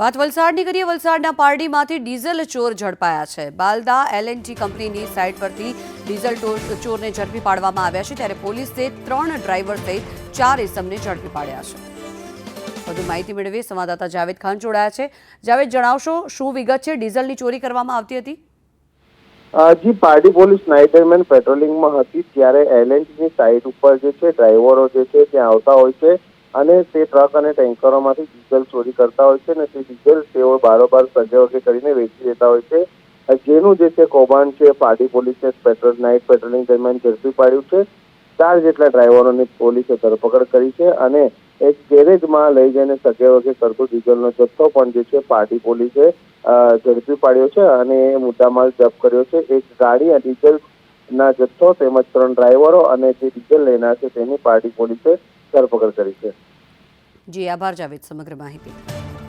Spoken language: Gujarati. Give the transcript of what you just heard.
વાત વલસાડની કરીએ, વલસાડના પારડીમાંથી ડીઝલ ચોર ઝડપાયા છે. બાલદા એલએનટી કંપનીની સાઇટ પરથી ડીઝલ ચોરને ઝડપી પાડવામાં આવ્યા છે, ત્યારે પોલીસે ત્રણ ડ્રાઈવર સહિત ચાર ઇસમને ઝડપી પાડ્યા છે. વધુ માહિતી મેળવી સંવાદદાતા જાવેદ ખાન જોડાયા છે. જાવેદ, જણાવશો શું વિગત છે? ડીઝલની ચોરી કરવામાં આવતી હતી? જી, પારડી પોલીસ નાઇટ દરમિયાન પેટ્રોલિંગમાં હતી, ત્યારે એલએનટીની સાઇટ ઉપર જે છે, ડ્રાઈવરો જે છે, ત્યાં આવતા હોય છે. અને તે ટ્રક અને ટેન્કરોમાંથી ડીઝલ ચોરી કરતા હોય છે અને તે ડીઝલ તેઓ બારોબાર સગે વગે કરીને વેચી દેતા હોય છે. જેનું જે છે કૌભાંડ છે, પારડી પોલીસે પેટ્રોલ નાઇટ પેટ્રોલિંગ દરમિયાન ઝડપી પાડ્યું છે. ચાર જેટલા ડ્રાઈવરોની પોલીસે ધરપકડ કરી છે અને એક ગેરેજમાં લઈ જઈને સગે વગે કરતો ડીઝલનો જથ્થો પણ જે છે પારડી પોલીસે ઝડપી પાડ્યો છે અને એ મુદ્દામાલ જપ્ત કર્યો છે. એક ગાડી અને ડીઝલ ના જથ્થો તેમજ ત્રણ ડ્રાઈવરો અને જે ડીઝલ લેનાર છે તેની પાર્ટી પોલીસે ધરપકડ કરી છે. જી આભાર જાવેદ સમગ્ર માહિતી.